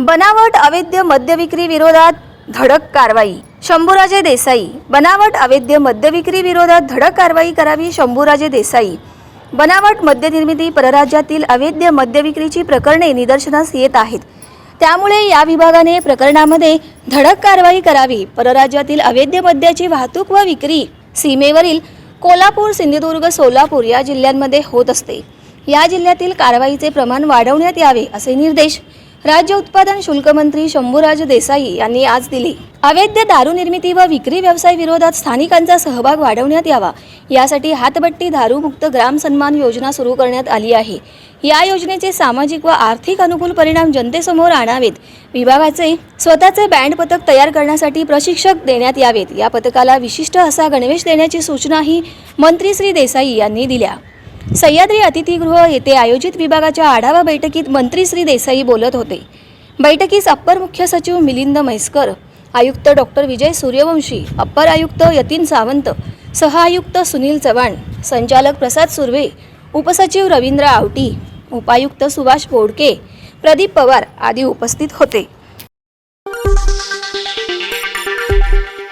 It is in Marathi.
बनावट अवैध मद्य विक्री विरोधात धडक कारवाई. शंभूराजे देसाई. बनावट अवैध मद्य विक्री विरोधात धडक कारवाई करावी शंभूराजे देसाई. बनावट मद्यनिर्मिती परराज्यातील अवैध मद्य विक्रीची प्रकरणे निदर्शनास येत आहेत. त्यामुळे या विभागाने प्रकरणामध्ये धडक कारवाई करावी. परराज्यातील अवैध मद्याची वाहतूक व विक्री सीमेवरील कोल्हापूर सिंधुदुर्ग सोलापूर या जिल्ह्यांमध्ये होत असते. या जिल्ह्यातील कारवाईचे प्रमाण वाढवण्यात यावे असे निर्देश राज्य उत्पादन शुल्क मंत्री शंभूराज देसाई यांनी आज दिले. अवैध दारू निर्मिती व विक्री व्यवसाय विरोधात स्थानिकांचा सहभाग वाढवण्यात यावा. यासाठी हातबट्टी दारूमुक्त ग्राम सन्मान योजना सुरू करण्यात आली आहे. या योजनेचे सामाजिक व आर्थिक अनुकूल परिणाम जनतेसमोर आणावेत. विभागाचे स्वतःचे बँड पथक तयार करण्यासाठी प्रशिक्षक देण्यात यावेत. या पथकाला विशिष्ट असा गणवेश देण्याची सूचनाही मंत्री श्री देसाई यांनी दिल्या. सह्याद्री अतिथीगृह येथे आयोजित विभागाच्या आढावा बैठकीत मंत्री श्री देसाई बोलत होते. बैठकीस अप्पर मुख्य सचिव मिलिंद म्हैसकर आयुक्त डॉक्टर विजय सूर्यवंशी अप्पर आयुक्त यतीन सावंत सहआयुक्त सुनील चव्हाण संचालक प्रसाद सुर्वे उपसचिव रवींद्र आवटी उपायुक्त सुभाष बोडके प्रदीप पवार आदी उपस्थित होते.